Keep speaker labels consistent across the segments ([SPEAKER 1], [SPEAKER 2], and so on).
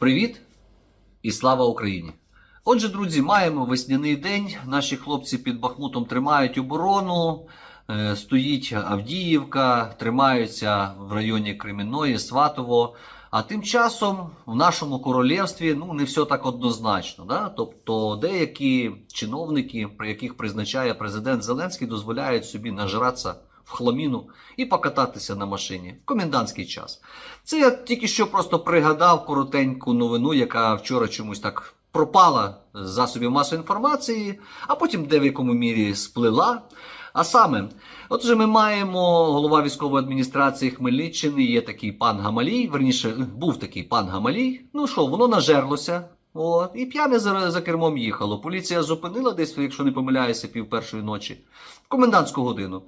[SPEAKER 1] Привіт і слава Україні! Отже, друзі, маємо весняний день. Наші хлопці під Бахмутом тримають оборону. Е, Стоїть Авдіївка, тримаються в районі Кремінної, Сватово. А тим часом в нашому королівстві ну не все так однозначно. Да? Тобто деякі чиновники, яких призначає президент Зеленський, дозволяють собі нажратися в хламіну і покататися на машині в комендантський час. Це я тільки що просто пригадав коротеньку новину, яка вчора чомусь так пропала з засобів масової інформації, а потім де в якому мірі сплила. А саме, отже, ми маємо голова військової адміністрації Хмельниччини, є такий пан Гамалій, верніше, був такий пан Гамалій. Ну що, воно нажерлося. От, і п'яне за, за кермом їхало. Поліція зупинила десь, якщо не помиляюся, пів першої ночі, в комендантську годину.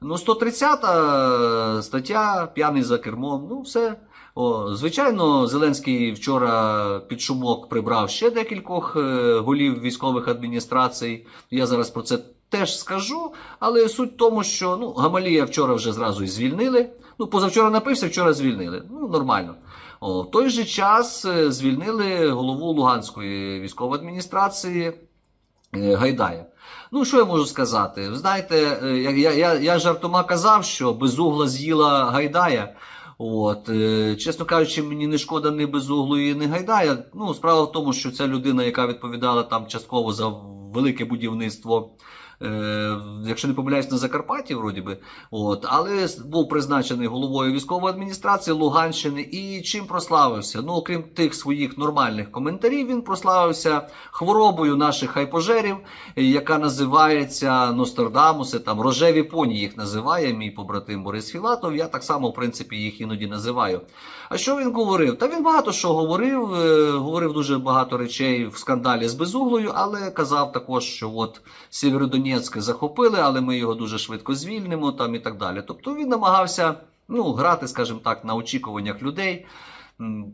[SPEAKER 1] Ну, 130 стаття, п'яний за кермом, ну все. О, звичайно, Зеленський вчора під шумок прибрав ще декількох е, голів військових адміністрацій. Я зараз про це теж скажу. Але суть в тому, що ну, Гамалія вчора вже зразу і звільнили. Ну, позавчора напився, вчора звільнили. Ну, нормально. О, в той же час е, звільнили голову Луганської військової адміністрації е, Гайдая. Ну, що я можу сказати? Знаєте, е, я, я, я, жартома казав, що безугла з'їла Гайдая. От, е, чесно кажучи, мені не шкода ні безуглої, ні Гайдая. Ну, справа в тому, що ця людина, яка відповідала там частково за велике будівництво. Е, якщо не помиляюсь, на Закарпатті, вроді би, от, але був призначений головою військової адміністрації Луганщини і чим прославився? Ну, окрім тих своїх нормальних коментарів, він прославився хворобою наших хайпожерів, яка називається Нострадамуси, там рожеві поні їх називає мій побратим Борис Філатов. Я так само, в принципі, їх іноді називаю. А що він говорив? Та він багато що говорив, е, говорив дуже багато речей в скандалі з безуглою, але казав також, що от Сєвєродонецьк захопили, але ми його дуже швидко звільнимо там і так далі. Тобто він намагався ну, грати, скажімо так, на очікуваннях людей,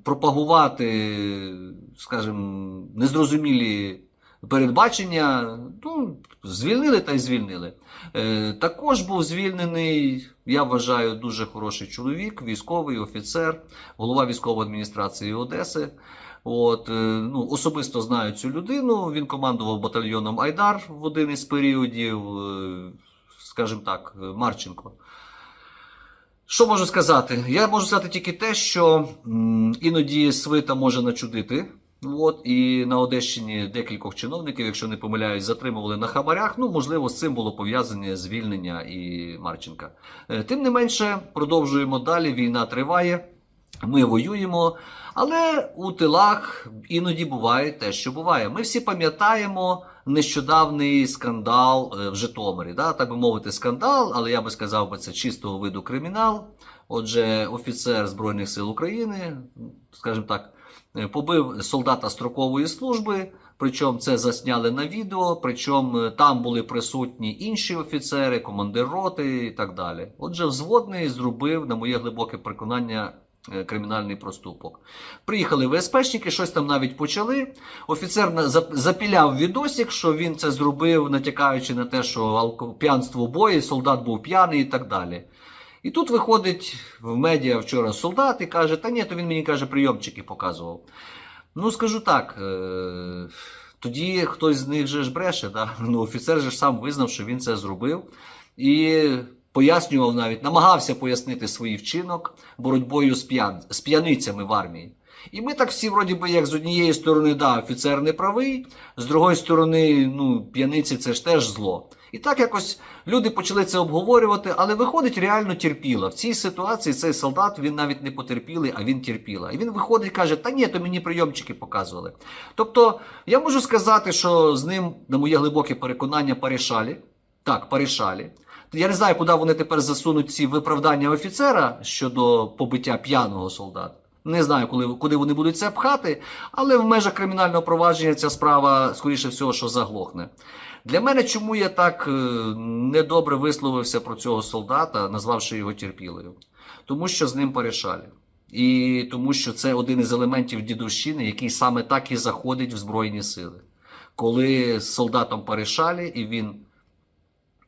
[SPEAKER 1] пропагувати, скажімо, незрозумілі передбачення. Ну, звільнили та й звільнили. Е, також був звільнений, я вважаю, дуже хороший чоловік, військовий офіцер, голова військової адміністрації Одеси. От, е, ну, особисто знаю цю людину. Він командував батальйоном Айдар в один із періодів, е, скажімо так, е, Марченко. Що можу сказати? Я можу сказати тільки те, що іноді свита може начудити. От, і на Одещині декількох чиновників, якщо не помиляюсь, затримували на хабарях. Ну, можливо, з цим було пов'язане звільнення і Марченка. Тим не менше, продовжуємо далі. Війна триває. Ми воюємо, але у тилах іноді буває те, що буває. Ми всі пам'ятаємо нещодавний скандал е, в Житомирі. Да? Так би мовити, скандал, але я би сказав це чистого виду кримінал. Отже, офіцер Збройних сил України, скажімо так, е, побив солдата строкової служби. Причому це засняли на відео, причому е, там були присутні інші офіцери, командир роти і так далі. Отже, взводний зробив, на моє глибоке переконання, кримінальний проступок. Приїхали ВСПшники, щось там навіть почали. Офіцер запіляв відосик, що він це зробив, натякаючи на те, що п'янство бої, солдат був п'яний і так далі. І тут виходить в медіа вчора солдат і каже: Та ні, то він мені каже, прийомчики показував. Ну, скажу так. Е- тоді хтось з них же ж бреше, да? ну, офіцер же ж сам визнав, що він це зробив. І пояснював навіть, намагався пояснити свій вчинок боротьбою з, п'ян, з п'яницями в армії. І ми так всі, вроді би, як з однієї сторони, да, офіцер не правий, з другої сторони, ну, п'яниці це ж теж зло. І так якось люди почали це обговорювати, але виходить реально терпіла. В цій ситуації цей солдат він навіть не потерпілий, а він терпіла. І він виходить каже: Та ні, то мені прийомчики показували. Тобто, я можу сказати, що з ним, на моє глибоке переконання, порішалі. Так, порішалі. Я не знаю, куди вони тепер засунуть ці виправдання офіцера щодо побиття п'яного солдата. Не знаю, коли, куди вони будуть це пхати, але в межах кримінального провадження ця справа, скоріше всього, що заглохне. Для мене, чому я так е, недобре висловився про цього солдата, назвавши його терпілою? Тому що з ним порішали. І тому що це один із елементів дідовщини, який саме так і заходить в Збройні сили. Коли з солдатом порішали, і він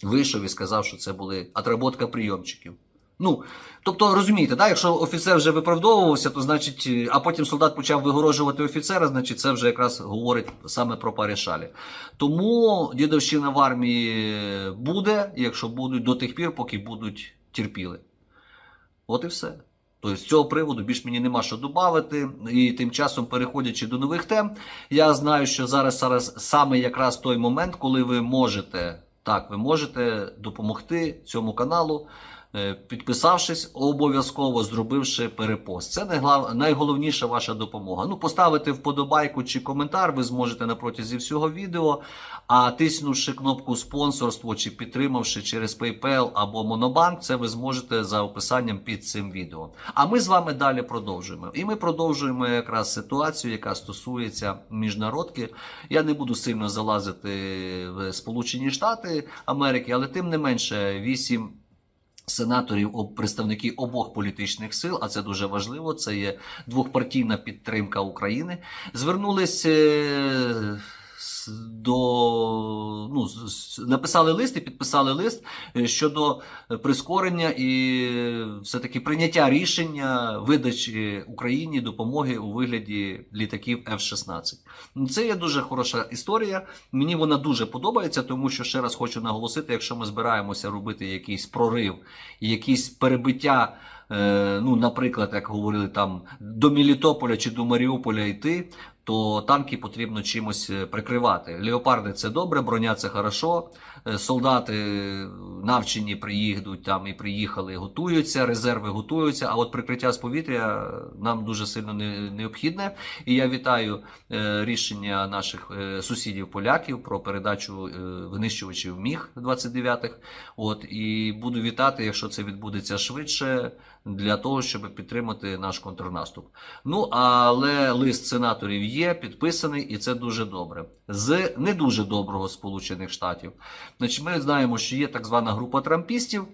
[SPEAKER 1] вийшов і сказав, що це були отработка прийомчиків. Ну, тобто, розумієте, да, якщо офіцер вже виправдовувався, то значить, е, а потім солдат почав вигорожувати офіцера, значить, це вже якраз говорить саме про парішалі. Тому дідовщина в армії буде, якщо будуть до тих пір, поки будуть терпіли. От і все. Тобто з цього приводу більш мені нема що додати. І тим часом, переходячи до нових тем, я знаю, що зараз, зараз саме якраз той момент, коли ви можете, так, ви можете допомогти цьому каналу, підписавшись, обов'язково зробивши перепост. Це найголовніша ваша допомога. Ну, поставити вподобайку чи коментар ви зможете на протязі всього відео. А тиснувши кнопку спонсорство чи підтримавши через PayPal або Monobank, це ви зможете за описанням під цим відео. А ми з вами далі продовжуємо. І ми продовжуємо якраз ситуацію, яка стосується міжнародки. Я не буду сильно залазити в Сполучені Штати Америки, але тим не менше, вісім. Сенаторів, представники обох політичних сил, а це дуже важливо. Це є двохпартійна підтримка України. Звернулись е, до ну, написали лист і підписали лист е, щодо прискорення і все-таки прийняття рішення видачі Україні допомоги у вигляді літаків F-16. Ну, Це є дуже хороша історія. Мені вона дуже подобається, тому що ще раз хочу наголосити, якщо ми збираємося робити якийсь прорив, якісь перебиття. Е, Ну, наприклад, як говорили там до Мелітополя чи до Маріуполя йти, то танки потрібно чимось е, прикривати. Леопарди це добре, броня це хорошо. е, Солдати навчені приїдуть там і приїхали, готуються, резерви готуються. А от прикриття з повітря нам дуже сильно не- необхідне. І я вітаю рішення наших сусідів поляків про передачу винищувачів Міг 29-х. От і буду вітати, якщо це відбудеться швидше, для того, щоб підтримати наш контрнаступ. Ну але лист сенаторів є, підписаний, і це дуже добре. З не дуже доброго Сполучених Штатів. Значить, ми знаємо, що є так звана група трампістів.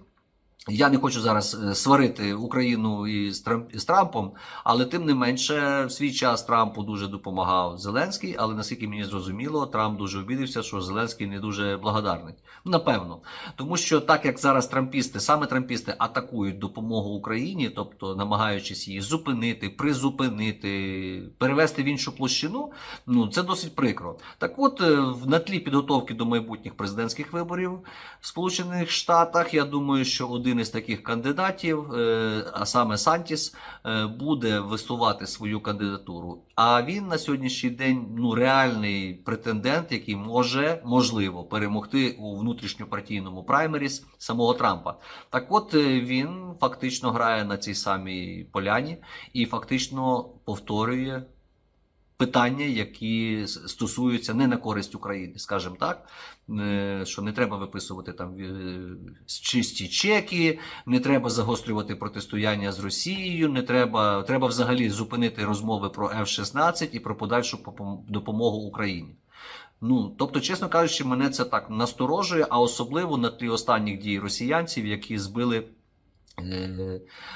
[SPEAKER 1] Я не хочу зараз е, сварити Україну Трамп- з Трампом, але тим не менше, в свій час Трампу дуже допомагав Зеленський, але наскільки мені зрозуміло, Трамп дуже обідався, що Зеленський не дуже благодарний. Напевно, тому що так як зараз трампісти, саме трампісти атакують допомогу Україні, тобто намагаючись її зупинити, призупинити, перевести в іншу площину, ну це досить прикро. Так от, е, на тлі підготовки до майбутніх президентських виборів в Сполучених Штатах, я думаю, що один із таких кандидатів, е, а саме Сантіс, е, буде висувати свою кандидатуру. А він на сьогоднішній день ну реальний претендент, який може можливо перемогти у внутрішньопартійному праймеріс самого Трампа. Так, от е, він фактично грає на цій самій поляні і фактично повторює. Питання, які стосуються не на користь України, скажімо так, е, що не треба виписувати там е, чисті чеки, не треба загострювати протистояння з Росією, не треба, треба взагалі зупинити розмови про F-16 і про подальшу допомогу Україні. Ну, тобто, чесно кажучи, мене це так насторожує, а особливо на тлі останніх дій росіянців, які збили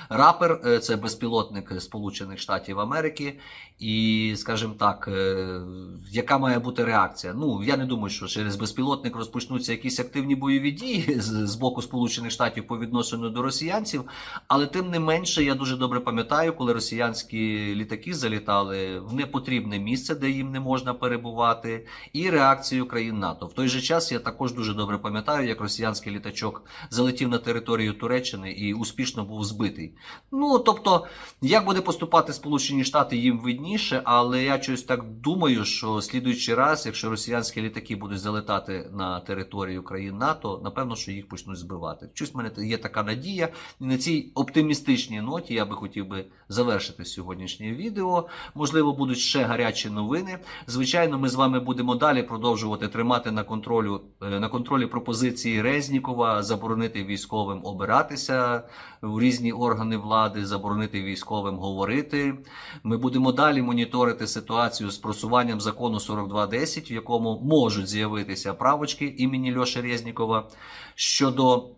[SPEAKER 1] Рапер е, це безпілотник Сполучених Штатів Америки, і, скажімо так, е, яка має бути реакція? Ну, я не думаю, що через безпілотник розпочнуться якісь активні бойові дії з боку Сполучених Штатів по відношенню до росіянців, але тим не менше, я дуже добре пам'ятаю, коли росіянські літаки залітали в непотрібне місце, де їм не можна перебувати, і реакцію країн НАТО. В той же час я також дуже добре пам'ятаю, як росіянський літачок залетів на територію Туреччини і успішно був збитий. Ну тобто, як буде поступати Сполучені Штати, їм видніше, але я щось так думаю, що слідуючий раз, якщо росіянські літаки будуть залетати на територію країн НАТО, напевно, що їх почнуть збивати. Щось в мене є така надія. І на цій оптимістичній ноті я би хотів би завершити сьогоднішнє відео. Можливо, будуть ще гарячі новини. Звичайно, ми з вами будемо далі продовжувати тримати на контролю е, на контролі пропозиції Резнікова, заборонити військовим обиратися у різні органи влади, заборонити військовим говорити. Ми будемо далі моніторити ситуацію з просуванням закону 4210, в якому можуть з'явитися правочки імені Льоші Резнікова щодо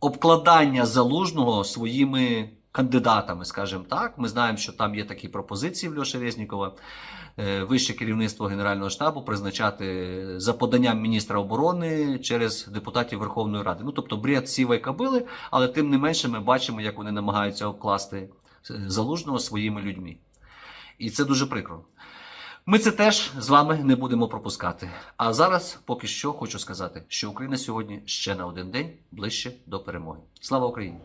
[SPEAKER 1] обкладання залужного своїми кандидатами, скажімо так. Ми знаємо, що там є такі пропозиції в Льоші Резнікова. Е, Вище керівництво Генерального штабу призначати за поданням міністра оборони через депутатів Верховної Ради. Ну тобто бред сівої кабили, але тим не менше ми бачимо, як вони намагаються обкласти е, залужного своїми людьми. І це дуже прикро. Ми це теж з вами не будемо пропускати. А зараз поки що хочу сказати, що Україна сьогодні ще на один день ближче до перемоги. Слава Україні!